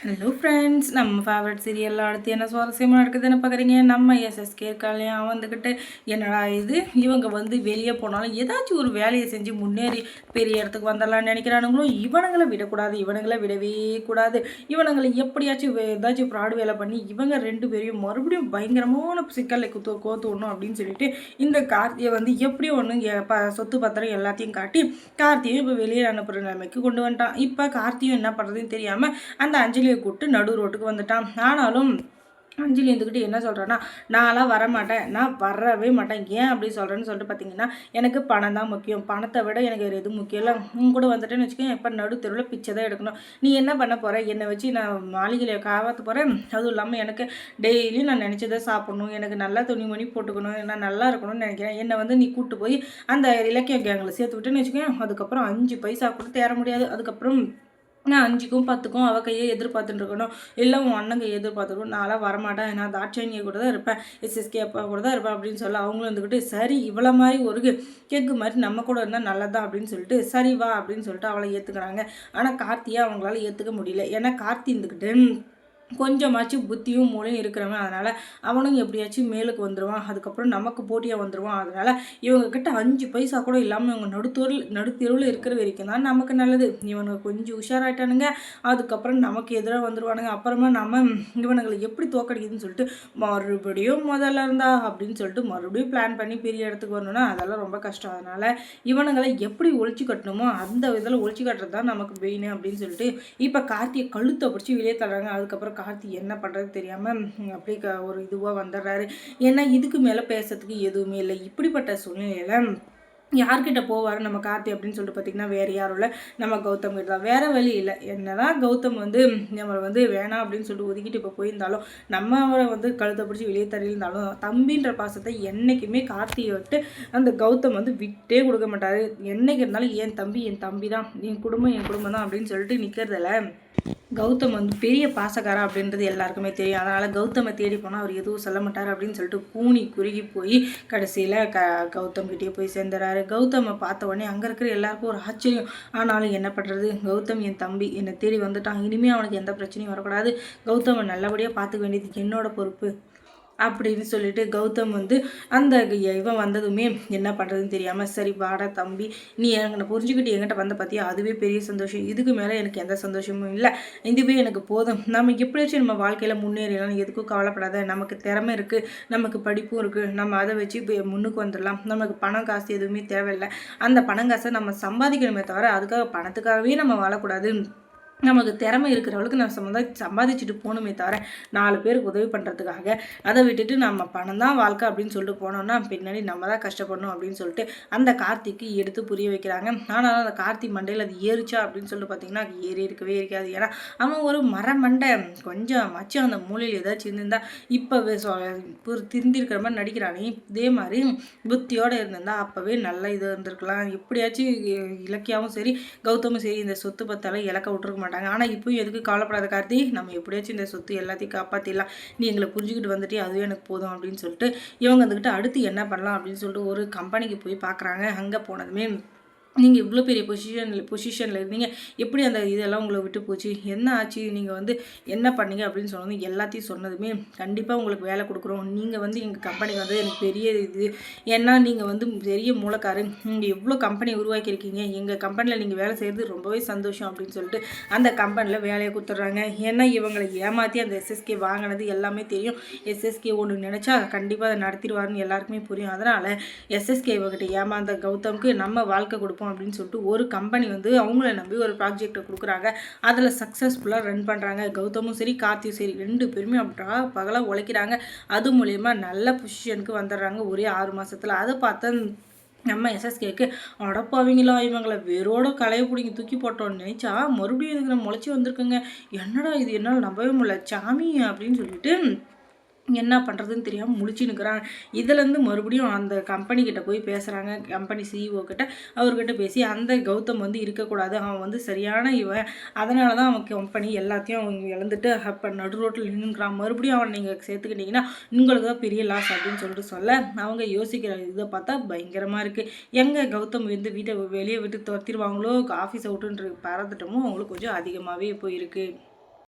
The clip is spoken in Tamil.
ஹலோ ஃப்ரெண்ட்ஸ் நம்ம ஃபேவரட் சீரியலில் அடுத்து என்ன சுவாரஸ்யமாக நடக்குதுன்னு பார்க்குறீங்க நம்ம எஸ்எஸ்கே கல்யாணம் வந்துக்கிட்டு என்னடா இது? இவங்க வந்து வெளியே போனாலும் ஏதாச்சும் ஒரு வேலையை செஞ்சு முன்னேறி பெரிய இடத்துக்கு வந்துடலாம்னு நினைக்கிறானுங்களோ? இவனுங்களை விடக்கூடாது. இவனுங்களை விடவே கூடாது. இவனுங்களை எப்படியாச்சும் ஏதாச்சும் ஃப்ராடு வேலை பண்ணி இவங்க ரெண்டு பேரையும் மறுபடியும் பயங்கரமான சிக்கலை குத்து கோத்து விடணும் அப்படின்னு சொல்லிட்டு இந்த கார்த்தியை வந்து எப்படி ஒன்று ப சொத்து பத்திரம் எல்லாத்தையும் காட்டி கார்த்தியும் இப்போ வெளியே அனுப்புகிற நிலைமைக்கு கொண்டு வந்துட்டான். இப்போ கார்த்தியும் என்ன பண்ணுறதுன்னு தெரியாமல் அந்த அஞ்சலி அஞ்சலியை கூப்பிட்டு நடு ரோட்டுக்கு வந்துட்டான். ஆனாலும் அஞ்சலி இருந்துக்கிட்டு என்ன சொல்கிறேன்னா நான்லாம் வரமாட்டேன். நான் வரவே மாட்டேன். ஏன் அப்படி சொல்கிறேன்னு சொல்லிட்டு பார்த்தீங்கன்னா எனக்கு பணம் தான் முக்கியம். பணத்தை விட எனக்கு வேறு எதுவும் முக்கியம் இல்லை. உங்க கூட வந்துட்டேன்னு வச்சுக்கோங்க எப்போ நடுத்தருவில் பிச்சை தான் எடுக்கணும். நீ என்ன பண்ண போகிற என்னை வச்சு நான் மாளிகையில் காவாற்ற போகிறேன் அதுவும் இல்லாமல் எனக்கு டெய்லியும் நான் நினச்சதை சாப்பிடணும். எனக்கு நல்லா துணிமணி போட்டுக்கணும். நான் நல்லா இருக்கணும்னு நினைக்கிறேன். என்னை வந்து நீ கூப்பிட்டு போய் அந்த இலக்கிய கேங்கில் சேர்த்து விட்டுன்னு வச்சுக்கோங்க அதுக்கப்புறம் அஞ்சு பைசா கூட தேர முடியாது. அதுக்கப்புறம் நான் அஞ்சுக்கும் பத்துக்கும் அவள் கையை எதிர்பார்த்துட்டு இருக்கணும் இல்லை உன் அண்ணன் கையை எதிர்பார்த்துக்கணும் நான்லாம் வரமாட்டேன். நான் தாட்சாயினியை கூட தான் இருப்பேன். எஸ்எஸ்கே அப்பா கூட தான் இருப்பேன் அப்படின்னு சொல்ல அவங்களும் வந்துக்கிட்டு சரி இவ்வளோ மாதிரி ஒரு கேக்கு மாதிரி நம்ம கூட இருந்தால் நல்லதான் அப்படின்னு சொல்லிட்டு சரி வா அப்படின்னு சொல்லிட்டு அவளை ஏற்றுக்கிறாங்க ஆனால் கார்த்தியை அவங்களால ஏற்றுக்க முடியல. ஏன்னா கார்த்தி இருந்துக்கிட்டு கொஞ்சமாச்சும் புத்தியும் மூளையும் இருக்கிறவன். அதனால் அவனும் எப்படியாச்சும் மேலுக்கு வந்துடுவான் அதுக்கப்புறம் நமக்கு போட்டியாக வந்துடுவான் அதனால் இவங்கக்கிட்ட அஞ்சு பைசா கூட இல்லாமல் இவங்க நடுத்தூரில் நடுத்தெருவில் இருக்கிற வரைக்கும் தான் நமக்கு நல்லது. இவனுங்க கொஞ்சம் உஷாராயிட்டானுங்க. அதுக்கப்புறம் நமக்கு எதிராக வந்துடுவானுங்க அப்புறமா நம்ம இவனுங்களை எப்படி தோக்கடிக்குதுன்னு சொல்லிட்டு மறுபடியும் முதல்ல இருந்தா அப்படின்னு சொல்லிட்டு மறுபடியும் பிளான் பண்ணி பெரிய இடத்துக்கு வரணும்னா அதெல்லாம் ரொம்ப கஷ்டம். அதனால் இவனுங்களை எப்படி ஒழிச்சு கட்டணுமோ அந்த இதில் ஒழிச்சு கட்டுறது தான் நமக்கு மெயின் அப்படின்னு சொல்லிட்டு இப்போ கார்த்தியை கழுத்தை பிடிச்சி வெளியே தர்றாங்க அதுக்கப்புறம் கார்த்தி என்ன பண்ணுறது தெரியாமல் அப்படியே ஒரு இதுவாக வந்துடுறாரு. ஏன்னா இதுக்கு மேலே பேசுறதுக்கு எதுவுமே இல்லை. இப்படிப்பட்ட சூழ்நிலையில் யார்கிட்ட போவார் நம்ம கார்த்தி அப்படின்னு சொல்லிட்டு பார்த்தீங்கன்னா வேறு யாரும் இல்லை. நம்ம கௌதம் கிட்ட தான். வேறு வழி இல்லை. என்னதான் கௌதம் வந்து நம்மளை வந்து வேணாம் அப்படின்னு சொல்லிட்டு ஒதுக்கிட்டு இப்போ போயிருந்தாலும் நம்ம அவரை வந்து கழுத்தை பிடிச்சி வெளியே தள்ளியிருந்தாலும் தம்பின்ற பாசத்தை என்றைக்குமே கார்த்தியை விட்டு அந்த கௌதம் வந்து விட்டே கொடுக்க மாட்டார். என்னைக்கு இருந்தாலும் என் தம்பி என் தம்பி தான் என் குடும்பம் என் குடும்பம் தான் அப்படின்னு சொல்லிட்டு நிற்கிறதில்ல கௌதம் வந்து பெரிய பாசக்காரா அப்படின்றது எல்லாருக்குமே தெரியும். அதனால் கௌதமை தேடி போனால் அவர் எதுவும் சொல்ல மாட்டார் அப்படின்னு சொல்லிட்டு கூணி குறுகி போய் கடைசியில் க கௌதம் கிட்டே போய் சேர்ந்துறாரு. கௌதமை பார்த்த உடனே அங்கே இருக்கிற எல்லாருக்கும் ஒரு ஆச்சரியம். ஆனாலும் என்ன பண்ணுறது கௌதம் என் தம்பி என்னை தேடி வந்துட்டான். இனிமேல் அவனுக்கு எந்த பிரச்சனையும் வரக்கூடாது. கௌதமை நல்லபடியாக பார்த்துக்க வேண்டியது என்னோட பொறுப்பு. அப்படின்னு சொல்லிட்டு கௌதம் வந்து அந்த இவன் வந்ததுமே என்ன பண்ணுறதுன்னு தெரியாமல் சரி வாடா தம்பி நீ என்கிட்ட புரிஞ்சுக்கிட்டு என்கிட்ட வந்த பார்த்தியா அதுவே பெரிய சந்தோஷம். இதுக்கு மேலே எனக்கு எந்த சந்தோஷமும் இல்லை. இதுவே எனக்கு போதும். நம்ம எப்படியாச்சும் நம்ம வாழ்க்கையில் முன்னேறலாம்? எதுக்கும் கவலைப்படாத. நமக்கு திறமை இருக்குது நமக்கு படிப்பும் இருக்குது நம்ம அதை வச்சு முன்னுக்கு வந்துடலாம். நமக்கு பணம் காசு எதுவுமே தேவையில்லை. அந்த பணம் காசை நம்ம சம்பாதிக்கணுமே தவிர அதுக்காக பணத்துக்காகவே நம்ம வாழக்கூடாது. நமக்கு திறமை இருக்கிறவளுக்கு நம்ம சம்மந்தா சம்பாதிச்சுட்டு போகணுமே தவிர நாலு பேருக்கு உதவி பண்ணுறதுக்காக அதை விட்டுட்டு நம்ம பணம் தான் வாழ்க்கை அப்படின்னு சொல்லிட்டு போனோம்னா பின்னாடி நம்ம தான் கஷ்டப்படணும் அப்படின்னு சொல்லிட்டு அந்த கார்த்திக்கு எடுத்து புரிய வைக்கிறாங்க. ஆனாலும் அந்த கார்த்தி மண்டையில் அது ஏறிச்சா அப்படின்னு சொல்லிட்டு பார்த்தீங்கன்னா ஏறி இருக்கவே இருக்காது. ஏன்னா அவன் ஒரு மர மண்டை கொஞ்சம் மச்சம் அந்த மூலையில் ஏதாச்சும் இருந்திருந்தா இப்போ திருந்திருக்கிற மாதிரி நடிக்கிறானே. இதே மாதிரி புத்தியோடு இருந்திருந்தா அப்போவே நல்ல இது இருந்திருக்கலாம். எப்படியாச்சும் இலக்கியாவும் சரி கௌதமும் சரி இந்த சொத்து பத்தால இலக்க விட்டுருக்க மாட்டாங்க. ஆனால் இப்போயும் எதுக்கு கவலைப்படாத கார்த்தி நம்ம எப்படியாச்சும் இந்த சொத்து எல்லாத்தையும் காப்பாற்றிடலாம் நீ எங்களை புரிஞ்சுக்கிட்டு வந்துட்டு அதுவே எனக்கு போதும் அப்படின்னு சொல்லிட்டு இவங்க வந்துக்கிட்டு அடுத்து என்ன பண்ணலாம் அப்படின்னு சொல்லிட்டு ஒரு கம்பெனிக்கு போய் பார்க்குறாங்க அங்கே போனதுமே நீங்கள் இவ்வளோ பெரிய பொசிஷனில் பொசிஷனில் இருந்தீங்க. எப்படி அந்த இதெல்லாம் உங்களை விட்டு போச்சு? என்ன ஆச்சு? நீங்கள் வந்து என்ன பண்ணீங்க அப்படின்னு சொன்னது எல்லாத்தையும் சொன்னதுமே கண்டிப்பாக உங்களுக்கு வேலை கொடுக்குறோம். நீங்கள் வந்து எங்கள் கம்பெனி வந்து எனக்கு பெரிய இது. ஏன்னா நீங்கள் வந்து பெரிய மூலக்காரு நீங்கள் எவ்வளோ கம்பெனி உருவாக்கியிருக்கீங்க? எங்கள் கம்பெனியில் நீங்கள் வேலை செய்கிறது ரொம்பவே சந்தோஷம் அப்படின்னு சொல்லிட்டு அந்த கம்பெனியில் வேலையை கொடுத்துட்றாங்க. ஏன்னா இவங்களை ஏமாற்றி அந்த எஸ்எஸ்கே வாங்கினது எல்லாமே தெரியும். எஸ்எஸ்கே ஒன்று நினச்சா கண்டிப்பாக அதை நடத்திடுவாருன்னு எல்லாருக்குமே புரியும். அதனால் எஸ்எஸ்கே இவங்ககிட்ட ஏமாந்த கௌதமுக்கு நம்ம வாழ்க்கை கொடுப்போம் அப்படின்னு சொல்லிட்டு ஒரு கம்பெனி வந்து அவங்கள நம்பி ஒரு ப்ராஜெக்டை கொடுக்குறாங்க. அதில் சக்ஸஸ்ஃபுல்லாக ரன் பண்ணுறாங்க கௌதமும் சரி கார்த்தியும் சரி ரெண்டு பேருமே அப்படியா பகலாக உழைக்கிறாங்க. அது மூலயமா நல்ல பொசிஷனுக்கு வந்துடுறாங்க ஒரே ஆறு மாதத்தில் அதை பார்த்தா நம்ம எஸ்எஸ்கேக்கு அடப்பாவீங்களா இவங்களை. வேரோட களைய பிடிங்கி தூக்கி போட்டோன்னு நினச்சா மறுபடியும் இதுக்கு முளைச்சி வந்திருக்குங்க. என்னடா இது? என்னால் நம்பவே முடியல. சாமி அப்படின்னு சொல்லிட்டு என்ன பண்ணுறதுன்னு தெரியாமல் முழிச்சு இதுலேருந்து மறுபடியும் அந்த கம்பெனிக்கிட்ட போய் பேசுகிறாங்க கம்பெனி சிஇஓ கிட்ட அவர்கிட்ட பேசி அந்த கௌதம் வந்து இருக்கக்கூடாது. அவன் வந்து சரியான இவன். அதனால தான் அவன் கம்பெனி எல்லாத்தையும் அவங்க இழந்துட்டு அப்போ நடு ரோட்டில் நின்றுக்கிறான் மறுபடியும் அவன் நீங்கள் சேர்த்துக்கிட்டிங்கன்னா உங்களுக்கு தான் பெரிய லாஸ் அப்படின்னு சொல்லிட்டு சொல்ல அவங்க யோசிக்கிற இதை பார்த்தா பயங்கரமாக இருக்குது எங்கே கௌதம் வந்து வீட்டை வெளியே விட்டு துரத்திடுவாங்களோ ஆஃபீஸை விட்டுன்ற பறந்துட்டமோ அவங்களுக்கு கொஞ்சம் அதிகமாகவே போயிருக்கு.